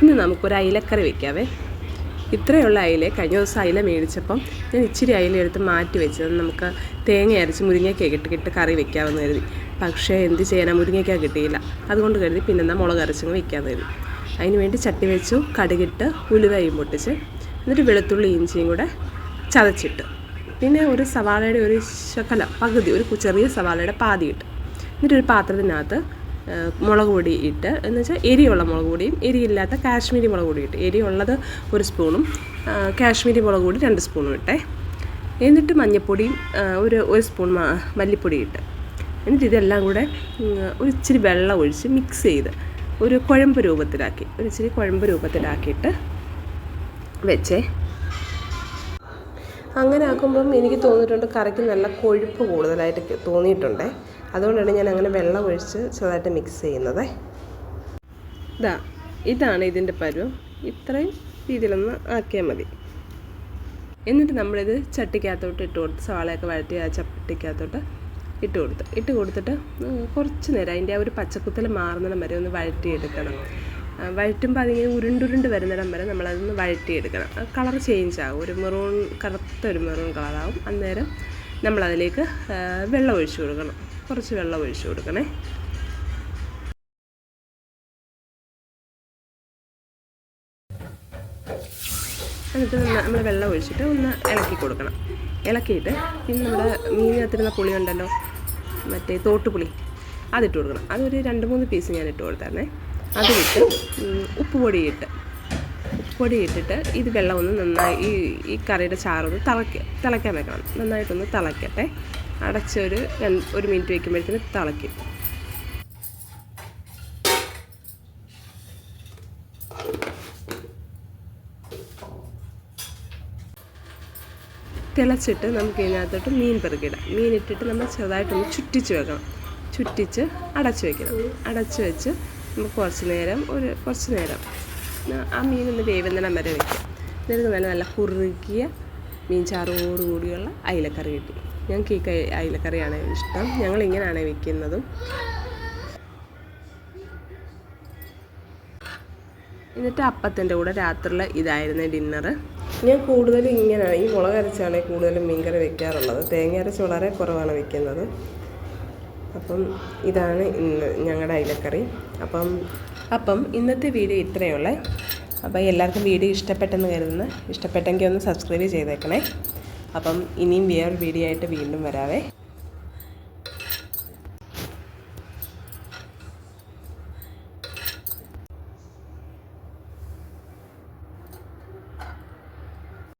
ഇന്ന് നമുക്കൊരു അയിലക്കറി വെക്കാവേ. ഇത്രയുള്ള അയില കഴിഞ്ഞ ദിവസം അയില മേടിച്ചപ്പം ഞാൻ ഇച്ചിരി അയില എടുത്ത് മാറ്റി വെച്ചത്. നമുക്ക് തേങ്ങ അരച്ച് മുരിങ്ങയ്ക്ക ഇട്ട് ഇട്ട് കറി വെക്കാമെന്ന് കരുതി. പക്ഷേ എന്ത് ചെയ്യാനാ? മുരിങ്ങയ്ക്ക കിട്ടിയില്ല. അതുകൊണ്ട് കരുതി പിന്നെ എന്താ മുളക് അരച്ചങ്ങ് വെക്കാമെന്ന് കരുതി. അതിന് വേണ്ടി ചട്ടി വെച്ചു കടുകിട്ട് ഉലുവയും പൊട്ടിച്ച് എന്നിട്ട് വെളുത്തുള്ളി ഇഞ്ചിയും കൂടെ ചതച്ചിട്ട്. പിന്നെ ഒരു സവാളയുടെ ഒരു ശകലം പകുതി ഒരു ചെറിയ സവാളയുടെ പാതി ഇട്ട്. എന്നിട്ട് ഒരു പാത്രത്തിനകത്ത് മുളക് പൊടി ഇട്ട് എന്ന് വെച്ചാൽ എരിയുള്ള മുളക് പൊടിയും എരിയില്ലാത്ത കാശ്മീരി മുളക് പൊടി ഇട്ട്. എരിയുള്ളത് ഒരു സ്പൂണും കാശ്മീരി മുളക് പൊടി രണ്ട് സ്പൂണും ഇട്ടേ. എന്നിട്ട് മഞ്ഞൾപ്പൊടിയും ഒരു ഒരു സ്പൂൺ മല്ലിപ്പൊടി ഇട്ട്. എന്നിട്ട് ഇതെല്ലാം കൂടെ ഒരു ഇച്ചിരി വെള്ളം ഒഴിച്ച് മിക്സ് ചെയ്ത് ഒരു കുഴമ്പ് രൂപത്തിലാക്കി ഒരു ഇച്ചിരി കുഴമ്പ് രൂപത്തിലാക്കിയിട്ട് വെച്ചേ. അങ്ങനെ ആക്കുമ്പം എനിക്ക് തോന്നിയിട്ടുണ്ട് കറിക്ക് നല്ല കൊഴുപ്പ് കൂടുതലായിട്ട് തോന്നിയിട്ടുണ്ടേ. അതുകൊണ്ടാണ് ഞാൻ അങ്ങനെ വെള്ളം ഒഴിച്ച് ചെറുതായിട്ട് മിക്സ് ചെയ്യുന്നത്. ഇതാ ഇതാണ് ഇതിന്റെ പരുവം ഇത്രയും രീതിയിലൊന്ന് ആക്കിയാൽ മതി. എന്നിട്ട് നമ്മളിത് ചട്ടിക്കകത്തോട്ട് ഇട്ട് കൊടുത്ത് സവാളയൊക്കെ വഴറ്റി ആ ചട്ടിക്കകത്തോട്ട് ഇട്ട് കൊടുത്ത്. ഇട്ട് കൊടുത്തിട്ട് കുറച്ച് നേരം അതിന്റെ ആ ഒരു പച്ചക്കുത്തൽ മാറുന്നിടം വരെ ഒന്ന് വഴറ്റിയെടുക്കണം. വഴറ്റുമ്പോൾ അതിങ്ങനെ ഉരുണ്ടുരുണ്ട് വരുന്നിടം വരെ നമ്മളതൊന്ന് വഴറ്റിയെടുക്കണം. കളർ ചേഞ്ച് ആകും ഒരു മെറൂൺ കറുത്ത ഒരു മെറൂൺ കളറാവും അന്നേരം നമ്മളതിലേക്ക് വെള്ളം ഒഴിച്ചു കൊടുക്കണം. കുറച്ച് വെള്ളം ഒഴിച്ചു കൊടുക്കണേ. എന്നിട്ട് നമ്മൾ വെള്ളം ഒഴിച്ചിട്ട് ഒന്ന് ഇളക്കി കൊടുക്കണം. ഇളക്കിയിട്ട് പിന്നെ നമ്മുടെ മീനിനകത്തിരുന്ന പുളി ഉണ്ടല്ലോ മറ്റേ തോട്ടുപുളി അതിട്ട് കൊടുക്കണം. അതൊരു രണ്ട് മൂന്ന് പീസ് ഞാൻ ഇട്ട് കൊടുത്തായിരുന്നേ അത് ഇട്ട് ഉം, ഉപ്പ് പൊടി ഇട്ട് ഉപ്പ് പൊടി ഇട്ടിട്ട് ഇത് വെള്ളം ഒന്ന് നന്നായി ഈ ഈ കറിയുടെ ചാറൊന്ന് തിളയ്ക്ക തിളയ്ക്കാൻ വെക്കണം. നന്നായിട്ടൊന്ന് തിളയ്ക്കട്ടെ. അടച്ചൊരു ഒരു മിനിറ്റ് വയ്ക്കുമ്പോഴത്തേന് തിളയ്ക്കും. തിളച്ചിട്ട് നമുക്ക് ഇതിനകത്തോട്ട് മീൻ പെറുക്കിടാം. മീൻ ഇട്ടിട്ട് നമ്മൾ ചെറുതായിട്ടൊന്ന് ചുറ്റിച്ച് വെക്കണം. ചുറ്റിച്ച് അടച്ച് വയ്ക്കണം അടച്ച് വെച്ച് കുറച്ച് നേരം ഒരു കുറച്ച് നേരം. ആ മീനൊന്ന് വേവുന്നിടം വരെ വയ്ക്കും എന്നിട്ട് നല്ല നല്ല കുറുകിയ മീൻ ചാറോട് കൂടിയുള്ള അയിലക്കറി കിട്ടി. ഞങ്ങൾക്ക് ഈ അയിലക്കറിയാണ് ഇഷ്ടം. ഞങ്ങൾ ഇങ്ങനെയാണ് വെക്കുന്നതും. എന്നിട്ട് അപ്പത്തിന്റെ കൂടെ രാത്രിയിൽ ഇതായിരുന്നു ഡിന്നറ്. ഞാൻ കൂടുതലും ഇങ്ങനെയാണ് ഈ മുളക് അരച്ചാണ് കൂടുതലും മീൻകറി വെക്കാറുള്ളത്. തേങ്ങ അരച്ച് വളരെ കുറവാണ് വെക്കുന്നത്. അപ്പം ഇതാണ് ഇന്ന് ഞങ്ങളുടെ അയിലക്കറി. അപ്പം അപ്പം ഇന്നത്തെ വീഡിയോ ഇത്രയേ ഉള്ളേ അപ്പം എല്ലാവർക്കും വീഡിയോ ഇഷ്ടപ്പെട്ടെന്ന് കരുതുന്നു. ഇഷ്ടപ്പെട്ടെങ്കിൽ ഒന്ന് സബ്സ്ക്രൈബ് ചെയ്തേക്കണേ. അപ്പം ഇനിയും വേറൊരു വീഡിയോ ആയിട്ട് വീണ്ടും വരാവേ.